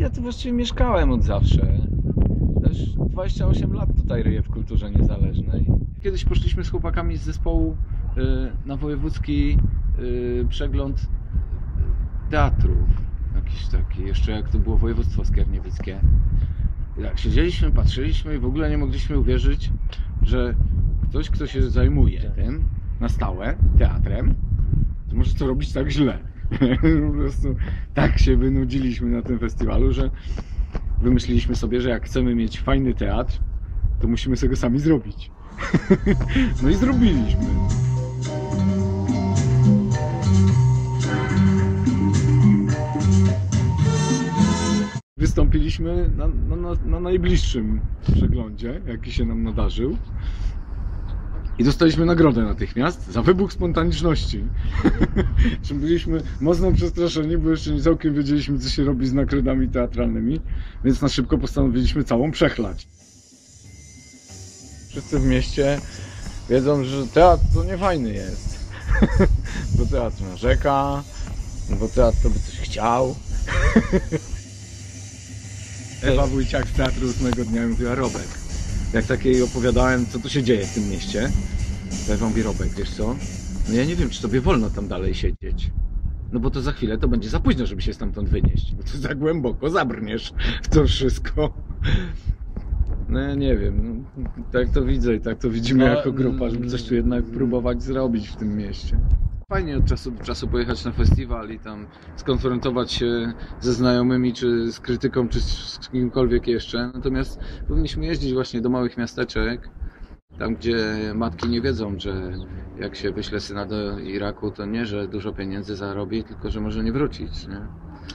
ja tu właściwie mieszkałem od zawsze. Też 28 lat tutaj ryję w kulturze niezależnej. Kiedyś poszliśmy z chłopakami z zespołu y, na wojewódzki y, przegląd teatrów. Jakiś taki, jeszcze jak to było województwo skierniewickie. I Tak siedzieliśmy, patrzyliśmy i w ogóle nie mogliśmy uwierzyć, że ktoś, kto się zajmuje tym na stałe, teatrem, to może to robić tak źle. po prostu tak się wynudziliśmy na tym festiwalu, że wymyśliliśmy sobie, że jak chcemy mieć fajny teatr, to musimy sobie go sami zrobić. no i zrobiliśmy. Wystąpiliśmy na, na, na, na najbliższym przeglądzie, jaki się nam nadarzył. I dostaliśmy nagrodę natychmiast za wybuch spontaniczności. Czym byliśmy mocno przestraszeni, bo jeszcze nie całkiem wiedzieliśmy, co się robi z nagrodami teatralnymi, więc na szybko postanowiliśmy całą przechlać. Wszyscy w mieście wiedzą, że teatr to nie fajny jest. bo teatr narzeka, bo teatr to by coś chciał. Ewa Wójciak z Teatru ósmego dnia mówiła Robek. Jak takiej opowiadałem, co tu się dzieje w tym mieście, to Ewa mówi Robek, wiesz co? No ja nie wiem, czy tobie wolno tam dalej siedzieć. No bo to za chwilę to będzie za późno, żeby się stamtąd wynieść. Bo to za głęboko zabrniesz w to wszystko. No ja nie wiem, no, tak to widzę i tak to widzimy No, jako grupa, żeby coś tu jednak próbować zrobić w tym mieście. Fajnie od czasu do czasu pojechać na festiwal i tam skonfrontować się ze znajomymi, czy z krytyką, czy z kimkolwiek jeszcze. Natomiast powinniśmy jeździć właśnie do małych miasteczek, tam gdzie matki nie wiedzą, że jak się wyśle syna do Iraku, to nie, że dużo pieniędzy zarobi, tylko że może nie wrócić. Nie?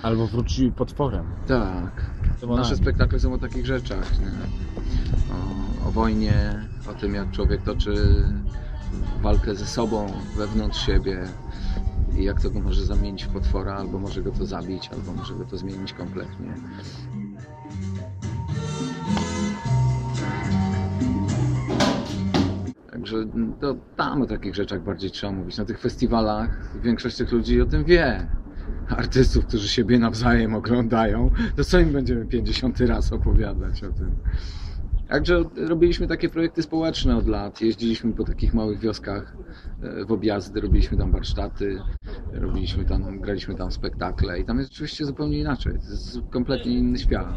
Albo wróci potworem. Tak. To Nasze spektakle są o takich rzeczach. Nie? O, o wojnie, o tym jak człowiek toczy walkę ze sobą, wewnątrz siebie i jak to go może zamienić w potwora, albo może go to zabić, albo może go to zmienić kompletnie. Także to tam o takich rzeczach bardziej trzeba mówić. Na tych festiwalach większość tych ludzi o tym wie. Artystów, którzy siebie nawzajem oglądają, to co im będziemy 50 raz opowiadać o tym? Także robiliśmy takie projekty społeczne od lat. Jeździliśmy po takich małych wioskach e, w objazdy, robiliśmy tam warsztaty, robiliśmy tam, graliśmy tam spektakle i tam jest oczywiście zupełnie inaczej. To jest kompletnie inny świat.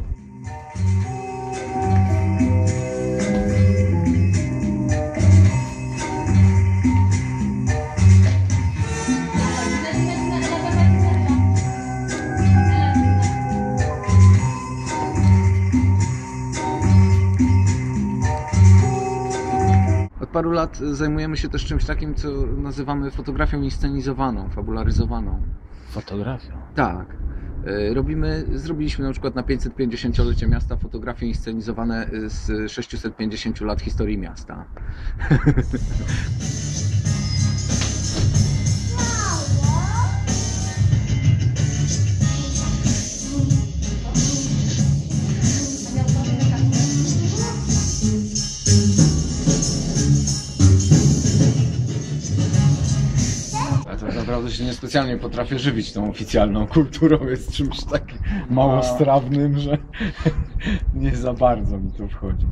Paru lat zajmujemy się też czymś takim, co nazywamy fotografią inscenizowaną, fabularyzowaną. Fotografia. Tak. E, Robimy, zrobiliśmy na przykład na 550-lecie miasta fotografie inscenizowane z 650 lat historii miasta. naprawdę się niespecjalnie potrafię żywić tą oficjalną kulturą, jest czymś takim mało strawnym, że nie za bardzo mi to wchodzi.